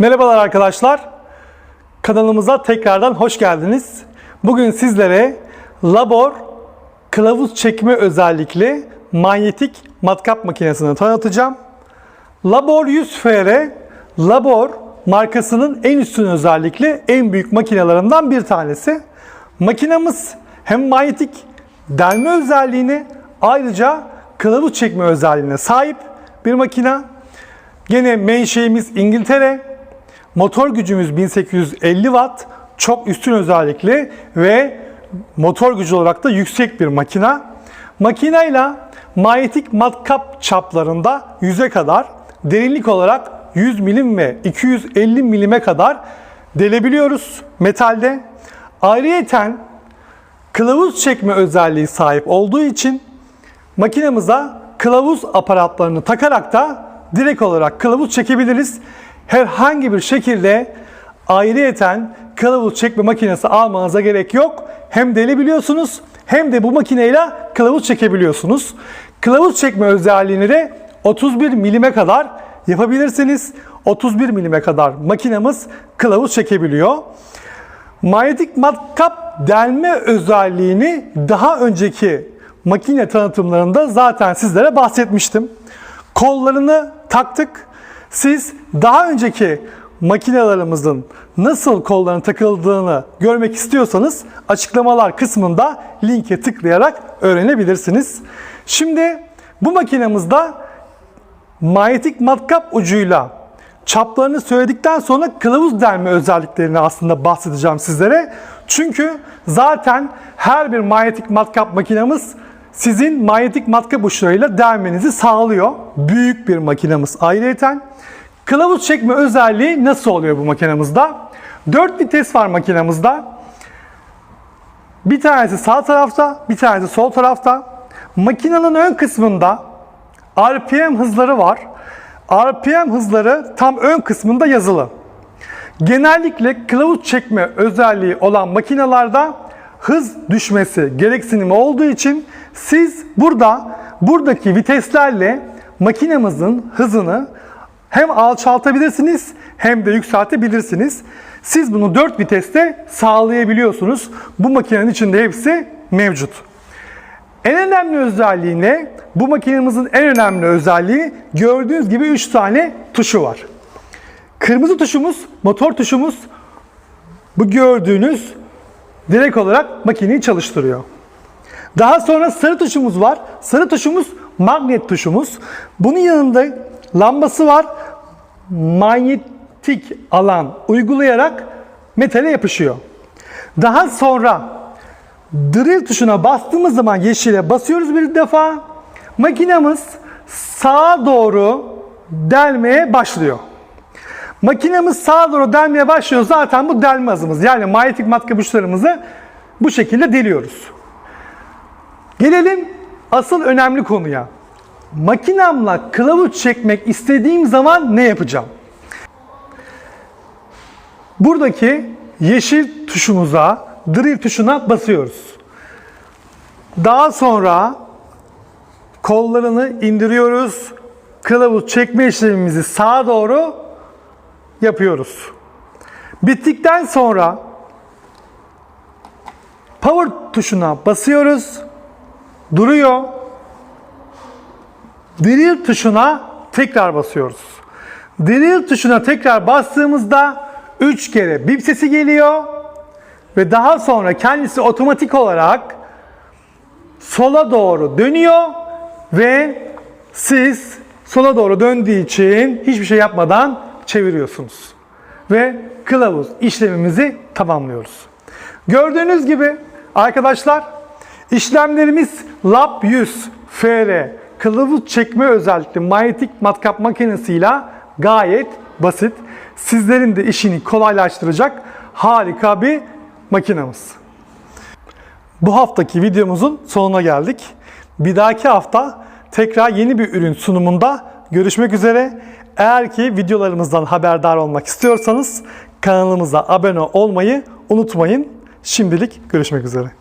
Merhabalar arkadaşlar. Kanalımıza tekrardan hoş geldiniz. Bugün sizlere Labor kılavuz çekme özellikli manyetik matkap makinesini tanıtacağım. Labor 100 FR, Labor markasının en üstün özellikli en büyük makinelerinden bir tanesi. Makinamız hem manyetik delme özelliğini ayrıca kılavuz çekme özelliğine sahip bir makine. Gene menşeimiz İngiltere. Motor gücümüz 1850 Watt. Çok üstün özellikli ve motor gücü olarak da yüksek bir makina. Makineyle manyetik matkap çaplarında 100'e kadar, derinlik olarak 100 milim ve 250 milime kadar delebiliyoruz metalde. Ayrıyeten kılavuz çekme özelliği sahip olduğu için makinemize kılavuz aparatlarını takarak da direkt olarak kılavuz çekebiliriz. Herhangi bir şekilde ayrıyeten kılavuz çekme makinesi almanıza gerek yok. Hem delebiliyorsunuz hem de bu makineyle kılavuz çekebiliyorsunuz. Kılavuz çekme özelliğini de 31 milime kadar yapabilirsiniz. 31 milime kadar makinemiz kılavuz çekebiliyor. Manyetik matkap delme özelliğini daha önceki makine tanıtımlarında zaten sizlere bahsetmiştim. Kollarını taktık. Siz daha önceki makinelerimizin nasıl kolların takıldığını görmek istiyorsanız açıklamalar kısmında linke tıklayarak öğrenebilirsiniz. Şimdi bu makinemizde manyetik matkap ucuyla çaplarını söyledikten sonra kılavuz delme özelliklerini aslında bahsedeceğim sizlere. Çünkü zaten her bir manyetik matkap makinemiz sizin manyetik matkap uçlarıyla delmenizi sağlıyor. Büyük bir makinemiz ayrıyeten. Kılavuz çekme özelliği nasıl oluyor bu makinemizde? 4 vites var makinemizde. Bir tanesi sağ tarafta, bir tanesi sol tarafta. Makinenin ön kısmında RPM hızları var. RPM hızları tam ön kısmında yazılı. Genellikle kılavuz çekme özelliği olan makinalarda hız düşmesi gereksinimi olduğu için siz burada buradaki viteslerle makinemizin hızını hem alçaltabilirsiniz hem de yükseltebilirsiniz. Siz bunu 4 viteste sağlayabiliyorsunuz. Bu makinenin içinde hepsi mevcut. En önemli özelliği ne? Bu makinemizin en önemli özelliği gördüğünüz gibi 3 tane tuşu var. Kırmızı tuşumuz motor tuşumuz. Bu gördüğünüz direkt olarak makineyi çalıştırıyor. Daha sonra sarı tuşumuz var. Sarı tuşumuz magnet tuşumuz. Bunun yanında lambası var. Manyetik alan uygulayarak metale yapışıyor. Daha sonra drill tuşuna bastığımız zaman yeşile basıyoruz bir defa. Makinemiz sağa doğru delmeye başlıyor. Makinemiz sağa doğru delmeye başlıyor. Zaten bu delme hızımız. Yani manyetik matkap uçlarımızı bu şekilde deliyoruz. Gelelim asıl önemli konuya. Makinamla kılavuz çekmek istediğim zaman ne yapacağım? Buradaki yeşil tuşumuza, drill tuşuna basıyoruz. Daha sonra kollarını indiriyoruz. Kılavuz çekme işlemimizi sağa doğru yapıyoruz. Bittikten sonra power tuşuna basıyoruz. Duruyor. Drill tuşuna tekrar basıyoruz. Drill tuşuna tekrar bastığımızda 3 kere bip sesi geliyor ve daha sonra kendisi otomatik olarak sola doğru dönüyor ve siz sola doğru döndüğü için hiçbir şey yapmadan çeviriyorsunuz. Ve kılavuz işlemimizi tamamlıyoruz. Gördüğünüz gibi arkadaşlar işlemlerimiz Lab 100 FR kılavuz çekme özellikli manyetik matkap makinesiyle gayet basit. Sizlerin de işini kolaylaştıracak harika bir makinemiz. Bu haftaki videomuzun sonuna geldik. Bir dahaki hafta tekrar yeni bir ürün sunumunda görüşmek üzere. Eğer ki videolarımızdan haberdar olmak istiyorsanız kanalımıza abone olmayı unutmayın. Şimdilik görüşmek üzere.